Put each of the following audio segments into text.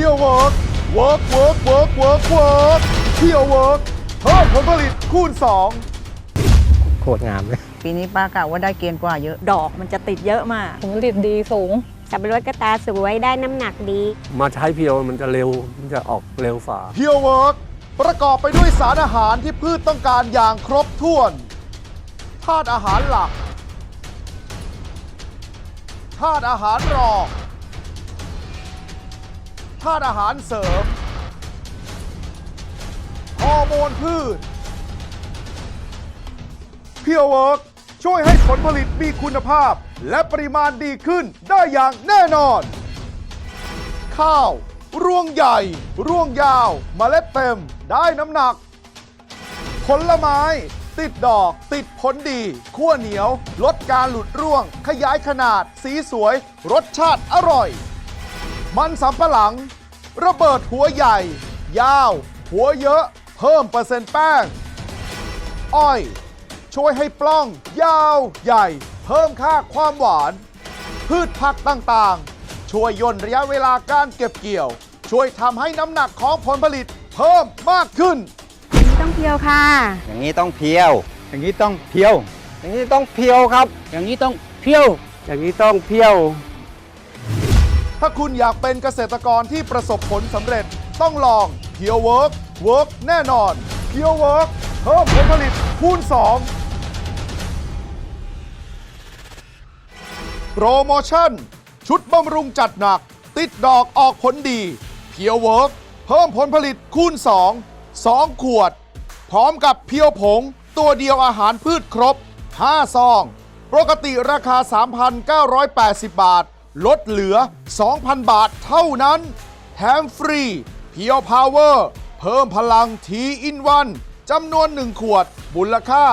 เพียวเวิร์กเวิร์กเวิร์กเวิร์กเวิร์กเวิร์กเพียวเวิร์กเพิ่มผลผลิตคูณ2โคตรงามเลย ปีนี้ป้ากะว่าได้เกณฑ์กว่าเยอะ ดอกมันจะติดเยอะมาก ผลผลิตดีสูงสับปะรดก็ตาสวยได้น้ำหนักดี มาใช้เพียวมันจะเร็ว มันจะออกเร็วฝ่าเพียวเวิร์กประกอบไปด้วยสารอาหารที่พืชต้องการอย่างครบถ้วนธาตุอาหารหลักธาตุอาหารรอง ธาตุอาหารเสริม ฮอร์โมนพืช เพียวเวิร์กช่วยให้ผลผลิตมีคุณภาพ และปริมาณดีขึ้นได้อย่างแน่นอน ข้าวรวงใหญ่รวงยาวเมล็ดเต็ม ได้น้ำหนัก ผลไม้ ติดดอก ติดผลดีขั้วเหนียว ลดการหลุดร่วง ขยายขนาด สีสวย รสชาติอร่อย มันสำปะหลัง ระเบิดหัวใหญ่ ยาว หัวเยอะ เพิ่มเปอร์เซ็นต์แป้ง อ้อย ช่วยให้ปล้อง ยาวใหญ่ เพิ่มค่าความหวาน พืชผักต่างๆ ช่วยย่นระยะเวลาการเก็บเกี่ยว ช่วยทำให้น้ำหนักของผลผลิตเพิ่มมากขึ้นต้องเพียวค่ะ อย่างนี้ต้องเพียว อย่างนี้ต้องเพียว อย่างนี้ต้องเพียวครับ อย่างนี้ต้องเพียว อย่างนี้ต้องเพียว ถ้าคุณอยากเป็นเกษตรกรที่ประสบผลสำเร็จต้องลองเพียวเวิร์กเวิร์กแน่นอนเพียวเวิร์กเพิ่มผลผลิตคูณ 2 โปรโมชั่น ชุดบำรุงจัดหนัก ติดดอกออกผลดีเพียวเวิร์กเพิ่มผลผลิตคูณ 2 2 ขวด พร้อมกับเพียวผง ตัวเดียวอาหารพืชครบ 5 ซอง ปกติราคา 3,980 บาท ลดเหลือ 2,000 บาทเท่านั้น แถมฟรีเพียวพาวเวอร์เพิ่มพลังทีอินวันจำนวน 1 ขวดมูลค่า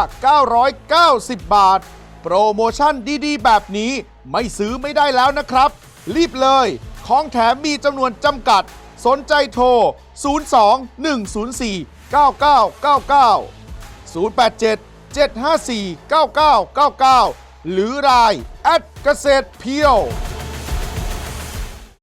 990 บาท โปรโมชั่นดีๆ แบบนี้ไม่ซื้อไม่ได้แล้วนะครับ รีบเลย ของแถมมีจำนวนจำกัด สนใจโทร 02 104 9999 087 754 9999 หรือราย แอดเกษตรเพียว